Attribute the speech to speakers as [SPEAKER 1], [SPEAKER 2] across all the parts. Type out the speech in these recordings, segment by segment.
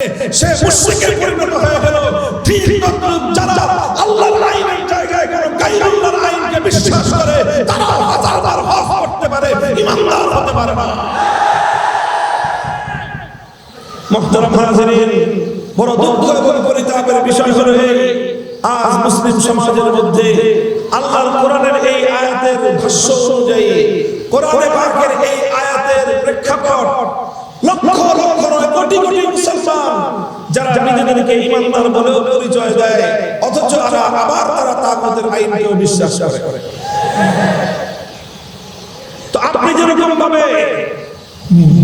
[SPEAKER 1] সে মুশরিকে পরিণত হয়ে গেল। ঠিক যারা আল্লাহর আইনের জায়গায় কোন গায়রুল্লাহর আইনকে বিশ্বাস করে তারা হাজারবার হক করতে পারে, ইমানদার হতে পারে না। মুহতারাম হাজিরিন, বড় দুঃখ এবং পরিতাপের বিষয় হলো আজ মুসলিম সমাজের মধ্যে আল্লাহর কোরআনের এই আয়াতের ভাষ্য অনুযায়ী কোরআনে পাকের এই আয়াতের প্রেক্ষাপট লক্ষ লক্ষ নয় কোটি কোটি মুসলমান যারা নিজেদেরকে ইমানদার বলেও পরিচয় দেয়। অথচ আবার তারা তাগুতের আইনকেও বিশ্বাস করে। তো আপনি যেরকম ভাবে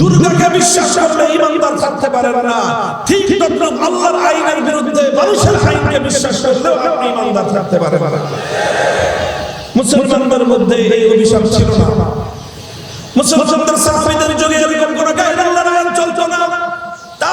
[SPEAKER 1] দুর্গাকে বিশ্বাস করলে ইমানদার থাকতে পারেন না, ঠিক তদ্রুপ আল্লাহর আইনের বিরুদ্ধে মানুষের আইনকে বিশ্বাস করলেও আপনি ইমানদার থাকতে পারেন না। মুসলমানদের মধ্যে এই অভিশাপ ছিল না। মুসলমানদের সাহাবীদের যুগে এরকম কোন গায়ের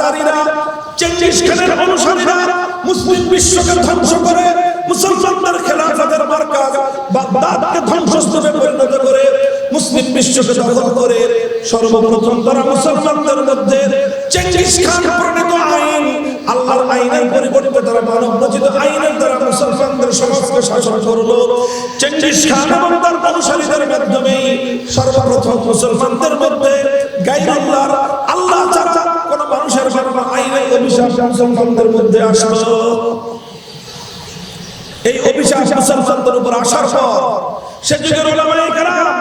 [SPEAKER 1] তাতারিরা, চেঙ্গিস খানের অনুসারীরা মুসলিম বিশ্বকে ধ্বংস করে, মুসলমানদের খেলাফতের মার্কাজ বাগদাদকে ধ্বংসস্তূপে পরিণত করে, মুসলিম বিশ্বকে দখল করে। সর্বপ্রথম তারা মুসলমানদের মধ্যে চেঙ্গিস খান প্রণীত আইন, আল্লাহর আইনের পরিবর্তে তারা মানব রচিত আইনের দ্বারা মুসলমানদের সমাজকে শাসন করল। চেঙ্গিস খান এবং তার অনুসারীদের মাধ্যমে সর্বপ্রথম মুসলমানদের মধ্যে গাইরুল্লাহর অভিশাপ মুসলমানদের মধ্যে আসলো। এই অভিশাপ মুসলমানদের উপর আসার পর সে যুগের ওলামায়ে কেরাম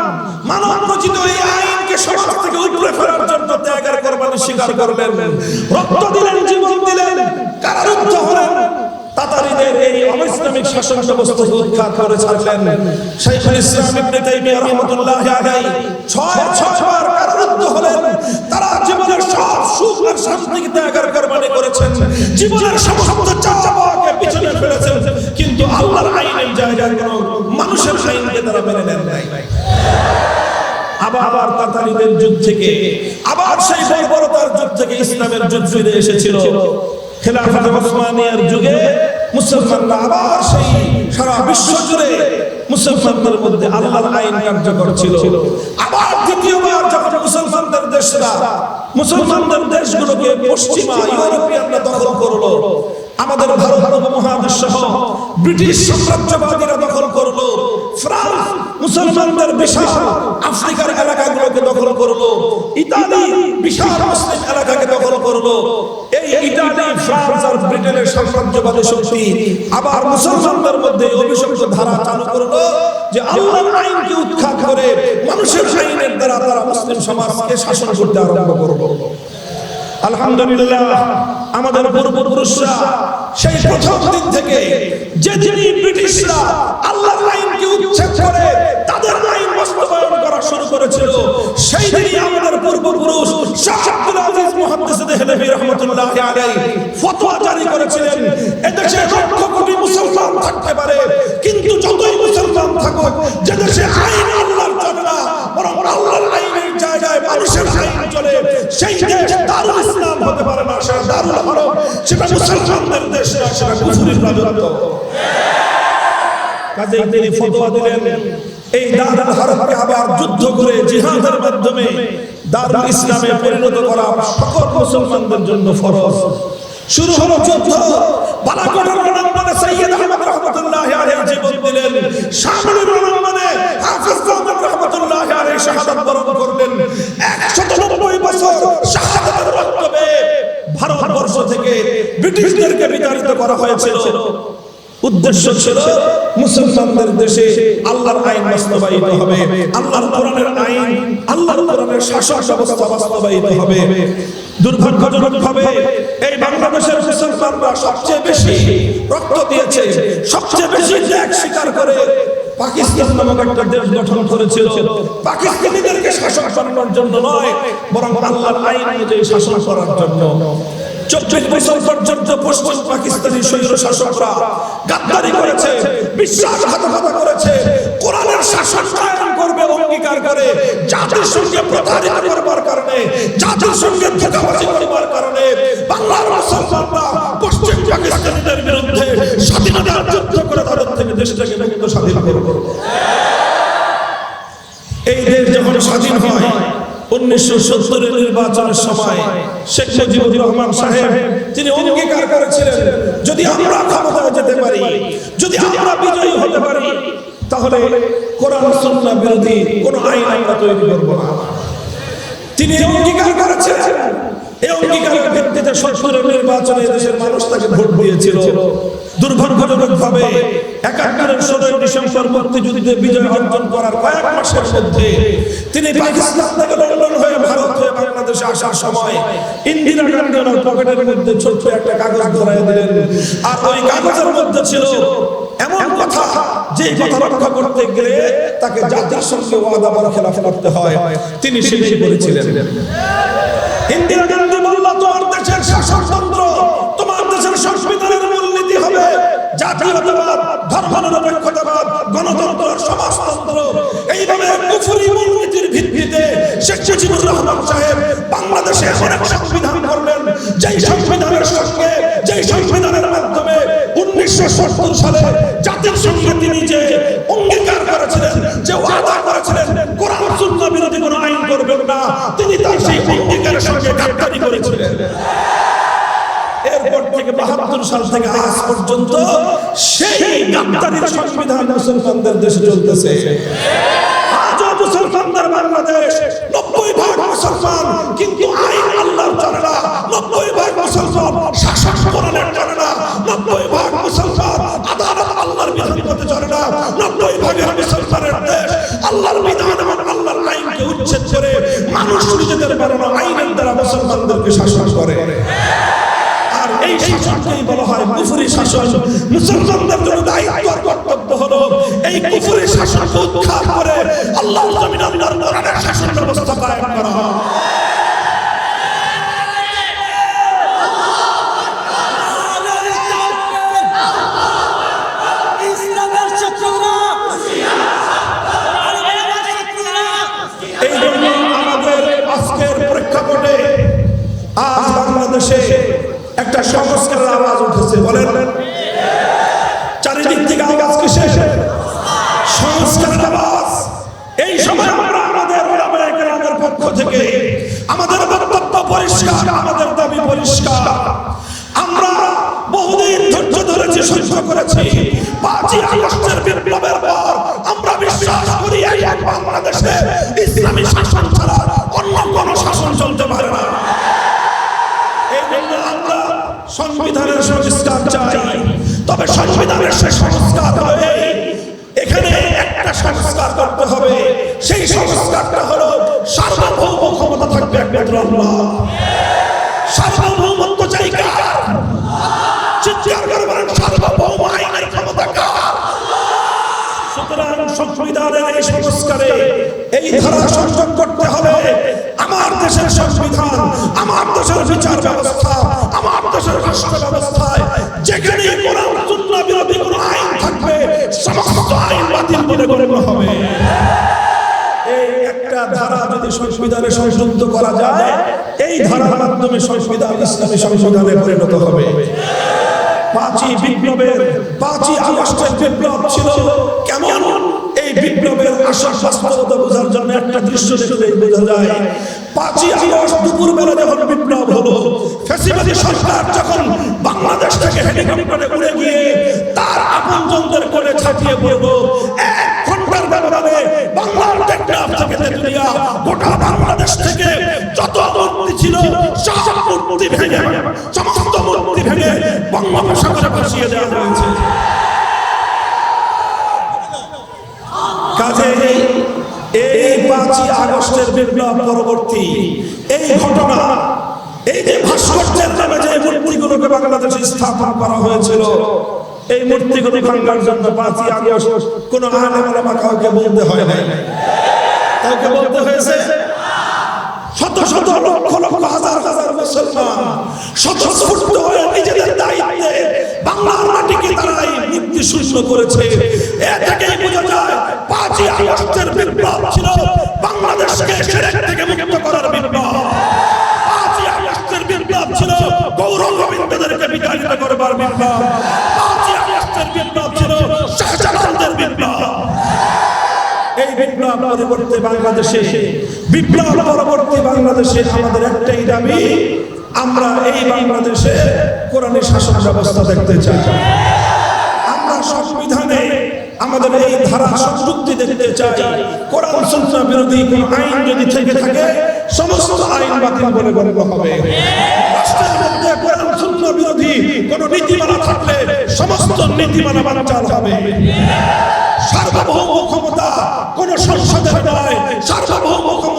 [SPEAKER 1] তারা আর শান্তিকে ত্যাগের কোরবানি করেছেন। জীবনের সমস্ত চাওয়াকে পিছনে ফেলেছেন। কিন্তু আল্লাহর আইনের জায়গায় কোনো মানুষের আইনকে তারা মেনে নেন নাই। আবার তাতারিদের যুগ থেকে, আবার সেই বর্বরতার যুগ থেকে ইসলামের যুগ ফিরে এসেছিল। খেলাফত ওসমানিয়ার যুগে মুসলমানরা আবার সেই সারা বিশ্ব জুড়ে মুসলমানদের মধ্যে আল্লাহর আইন কার্যকর ছিল। আবার দ্বিতীয়বার যখন মুসলমানদের দেশরা মুসলমানদের দেশগুলোকে পশ্চিমা ইউরোপিয়ানরা দখল করল। আমাদের ভারত উপমহাদেশ সহ ব্রিটিশ সাম্রাজ্যবাদীরা দখল করল। ফ্রান্স মুসলমানদের বিশাল আফ্রিকার এলাকাগুলোকে দখল করল। ইতালি বিশাল মুসলিম এলাকাকে দখল করল। এই ইতালি, ফ্রান্স আর ব্রিটেনের সাম্রাজ্যবাদী শক্তি আবার মুসলমানদের মধ্যে অভিশপ্ত ধারা চালু করল। যে আল্লাহর আইনকে উৎখাত করে মানুষের আইনের দ্বারা তারা মুসলিম সমাজকে শাসন করতে আরম্ভ করল। আলহামদুলিল্লাহ, আমাদের পূর্বপুরুষরা সেই প্রথম দিন থেকে যে যিনি ব্রিটিশরা আল্লাহর আইনকে উচ্ছেদ করে, তাদের আইন বাস্তবায়ন করা শুরু করেছিল। সেই দিনই আমাদের পূর্বপুরুষ শাহ আব্দুল আজিজ মুহাদ্দিস দেহলভী রাহমাতুল্লাহ আলাইহি ফতোয়া জারি করেছিলেন, এদেশে না সেটা সেটা মুসলমানদের দেশ না সেটা কুফরির রাজত্ব। কাজেই তিনি ফতোয়া দিলেন এই দারুল হরমকে আবার যুদ্ধ করে জিহাদের মাধ্যমে দারুল ইসলামে পরিণত করা সকল মুসলমানদের জন্য ফরজ। শুরু হলো যুদ্ধ বালাকোটের রণাঙ্গনে সৈয়দ আহমদ রহমতুল্লাহ আলাইহি জীবন দিলেন। শামলির রণাঙ্গনে হাফিজ আহমদ রহমতুল্লাহ আলাইহি শাহাদাত বরণ করলেন। 190 বছর ব্রিটিশদেরকে বিতাড়িত করা হয়েছিল। উদ্দেশ্য ছিল মুসলমানদের দেশে আল্লাহর আইন বাস্তবায়িত হবে। আল্লাহর কোরআনের আইন, আল্লাহর কোরআনের শাসন ব্যবস্থা বাস্তবায়িত হবে। দুর্ভাগ্যজনক ভাবে এই বাংলাদেশের মুসলমানরা সবচেয়ে বেশি রক্ত দিয়েছে, সবচেয়ে বেশি ত্যাগ স্বীকার করে পাকিস্তান নামক একটা দেশ গঠন করেছিল। পাকিস্তানিদেরকে শাসন করানোর জন্য নয়, বরং আল্লাহর আইন অনুযায়ী শাসন করার জন্য। চব্বিশ বছর পর্যন্ত পশ্চিম পাকিস্তানি স্বৈর শাসকরা গাদ্দারি করেছে, বিশ্বাসঘাতকতা করেছে, কোরআনের শাসন কায়েম করবে, অঙ্গীকার করে, জাতির সঙ্গে প্রতারিত করবার কারণে, জাতির সঙ্গে ধোঁকাবাজি করবার কারণে বাংলার মুসলমানরা পশ্চিম পাকিস্তানিদের বিরুদ্ধে স্বাধীনতার যুদ্ধ করে তাদের থেকে দেশটাকে মুক্ত স্বাধীন করবে। এই দেশ যখন স্বাধীন হয় উনিশশো সত্তরের নির্বাচনের সময় শেখ মুজিবুর রহমান সাহেব তিনি অঙ্গীকার করেছিলেন। যদি আমরা ক্ষমতায় যেতে পারি যদি আমরা বিজয়ী হতে পারি তাহলে কোরআন বিরোধী কোন আইন আমরা তৈরি করব না। তিনি অঙ্গীকার করেছেন এই অঙ্গীকারের ভিত্তিতে নির্বাচনে দেশের মানুষ তাকে ভোট দিয়েছিল। দুর্ভাগ্যজনক ভাবে একাত্তরের ষোলোই ডিসেম্বর মুক্তিযুদ্ধে বিজয় অর্জন করার কয়েক মাসের মধ্যে তিনি পাকিস্তান থেকে লন্ডন হয়ে ভারত হয়ে বাংলাদেশে আসার সময় ইন্দিরা গান্ধী ওনার পকেটের মধ্যে ছোট্ট একটা কাগজ ধরাই দিলেন। আর ওই কাগজের মধ্যে ছিল এমন কথা যে কথা রক্ষা করতে গেলে তাকে জাতির সঙ্গে ওয়াদা বড় খেলাফ করতে হয়। তিনি সেটাই বলেছিলেন ইন্দিরা গান্ধী বলল, তোমার দেশের শাসনতন্ত্র, তোমার দেশের সংবিধানের মূলনীতি হবে জাতীয়তাবাদ ধর্মনিরপেক্ষতাবাদ গণতন্ত্র, সমাজতন্ত্র। এইভাবে কুফরি মূলনীতির ভিত্তিতে শেখ মুজিবুর রহমান সাহেব বাংলাদেশে এক সংবিধান করলেন। যেই সংবিধানের সঙ্গে, যেই সংবিধানের মাধ্যমে উনিশশো সত্তর সালে তিনি তার সেই অঙ্গীকারের সঙ্গে গাদ্দারি করেছিলেন। এরপর থেকে বাহাত্তর সাল থেকে আজ পর্যন্ত সেই গাদ্দারির সংবিধান মুসলমানদের দেশে চলতেছে। আজও মুসলমানদের বাংলাদেশ নব্বই ভাগ মুসলমান কিন্তু আইন আল্লাহর চলে না। নব্বই ভাগ মুসলমান শাসন কোরআনের চলে না। নব্বই ভাগ মুসলমান আদালত আল্লাহর বিধান মতে চলে না। নব্বই ভাগের মুসলমানের দেশ আল্লাহর বিধান এবং আল্লাহর আইনকে উচ্ছেদ করে মানুষ নিজেদের বানানো আইনের দ্বারা মুসলমানদেরকে শাসন করে। আর এই শাসনকেই বলা হয় কুফরি শাসন। মুসলমানদের জন্য দায়িত্ব আর কর্তব্য হলো এই কুফরি শাসনকে উৎখাত করে আল্লাহর জমিন আল্লাহর কোরআনের শাসন
[SPEAKER 2] ইসলামের শত্রুরা আরবের শত্রুরা
[SPEAKER 1] এই জন্য আমাদের আজকের প্রেক্ষাপটে আজ বাংলাদেশে একটা সংস্কারের আওয়াজ উঠেছে বলেন চারিদিক থেকে আওয়াজ কিসের সংস্কারের আওয়াজ এই সময় আমরা আমাদের ওলামায়ে কেরামের পক্ষ থেকে আমাদের বক্তব্য পরিষ্কার। আমাদের দাবি পরিষ্কার। আমরা বহুদিন ধৈর্য ধরেছি, সহ্য করেছি। পাঁচই আগস্টের বিপ্লবের পর আমরা বিশ্বাস করি এই এক বাংলাদেশে ইসলামী শাসন ছাড়া অন্য কোনো শাসন চলতে পারে না। আমরা সংবিধানের সংস্কার চাই। তবে সংবিধানের সে সংস্কার হবে এখানে একটা সংস্কার করতে হবে। সেই সংস্কারটা সার্বভৌম ক্ষমতা থাকবে একমাত্র আল্লাহ। সার্বভৌমত্ব চাই কার? চিৎকার করে বলেন সার্বভৌম আইনের ক্ষমতা কার? সুতরাং সংবিধানের এই সংস্কারে এই ধারা সংযোগ করতে হবে। আমার দেশের সংবিধান, আমার দেশের বিচার ব্যবস্থা, আমার দেশের রাষ্ট্র ব্যবস্থায় যেখানে কোরআন সুন্নাহ বিরোধী কোনো আইন থাকবে, সমস্ত আইন বাতিল বলে গণ্য হবে। এই একটা ধারা যদি সংবিধানে সংযুক্ত করা যায়, এই ধারার মাধ্যমে সংবিধান ইসলামী সংবিধানে পরিণত হবে। পাঁচই বিপ্লবের, পাঁচই আগস্টের বিপ্লব ছিল। কেমন? এই বিপ্লবের আসল বাস্তবতা বোঝার জন্য একটা দৃশ্য দেখলেই বোঝা যায়। পাঁচই আগস্ট দুপুর বেলা যখন বিপ্লব হলো ফ্যাসিবাদী সরকার যখন বাংলাদেশ থেকে হেলিকপ্টারে উড়ে গিয়ে তার আপনজনদের করে ছাপিয়ে পড়ল, এক টেকনাফ থেকে গোটা বাংলাদেশ থেকে যত মূর্তি ছিল সব মূর্তি ভেঙে সমস্ত মূর্তি ভেঙে বঙ্গোপসাগরে ভাসিয়ে দেওয়া হয়েছে। কাজে এই পাঁচই আগস্টের বিপ্লব পরবর্তী এই ঘটনা এই যে ভাস্কর্যের নামে যে মূর্তিগুলোকে বাংলাদেশে স্থাপন করা হয়েছিল এই মূর্তিগুলো ভাঙার জন্য পাঁচই আগস্ট কোন আলেম কাউকে বলতে হয় নাই। কাউকে বলতে হয়েছে। শত শত লক্ষ লক্ষ হাজার হাজার মুসলমান স্বতঃস্ফূর্ত হয়ে নিজেদের দায়িত্বে বাংলার মাটিকে তারাই মুক্তি শূন্য করেছে। এ থেকেই বোঝা যায় পাঁচই আগস্টের বিপ্লব পরবর্তী বাংলাদেশে বিপ্লব পরবর্তী বাংলাদেশে আমাদের একটাই দাবি, আমরা এই বাংলাদেশে কোরআনের শাসন ব্যবস্থা দেখতে চাই। আমরা সংবিধানে আমাদের এই ধারা সংযুক্তি দেখতে চাই। কোরআন, সুন্নাহ বিরোধী কোন আইন যদি থেকে থাকে, সমস্ত আইন বাতিল বলে গণ্য হবে। রাষ্ট্রের মধ্যে কোরআন, সুন্নাহ বিরোধী কোন নীতিমালা থাকলে সমস্ত নীতিমালা বাঞ্চাল হবে। সার্বভৌম ক্ষমতা। কোন সংসদের নয় সার্বভৌম ক্ষমতা।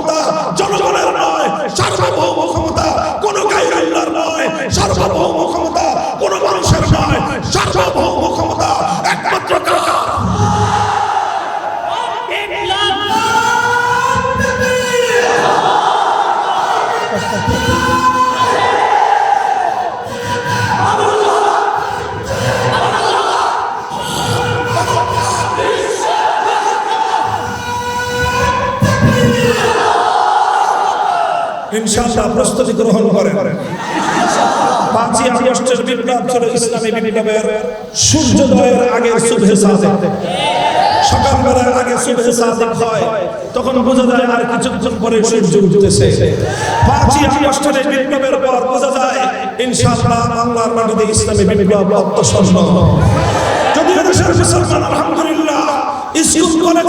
[SPEAKER 1] ইনশাআল্লাহ প্রস্তুতি গ্রহণ করেন। পাঁচই আগস্টের বিপ্লব ছিল ইসলামী বিপ্লবের সূর্যোদয়ের আগে সুবহে সাদেক সকালবেলার আগে সুবহে সাদেক হয়, তখন বোঝা যায় আর কিছুক্ষণ পরে সূর্য উঠতেছে। পাঁচই আগস্টের বিপ্লবের পর বোঝা যায়, ইনশাআল্লাহ বাংলার মাটিতে ইসলামী বিপ্লব অত্যসন্ন যদিও দেশের মুসলমান, আলহামদুলিল্লাহ, স্কুল, কলেজ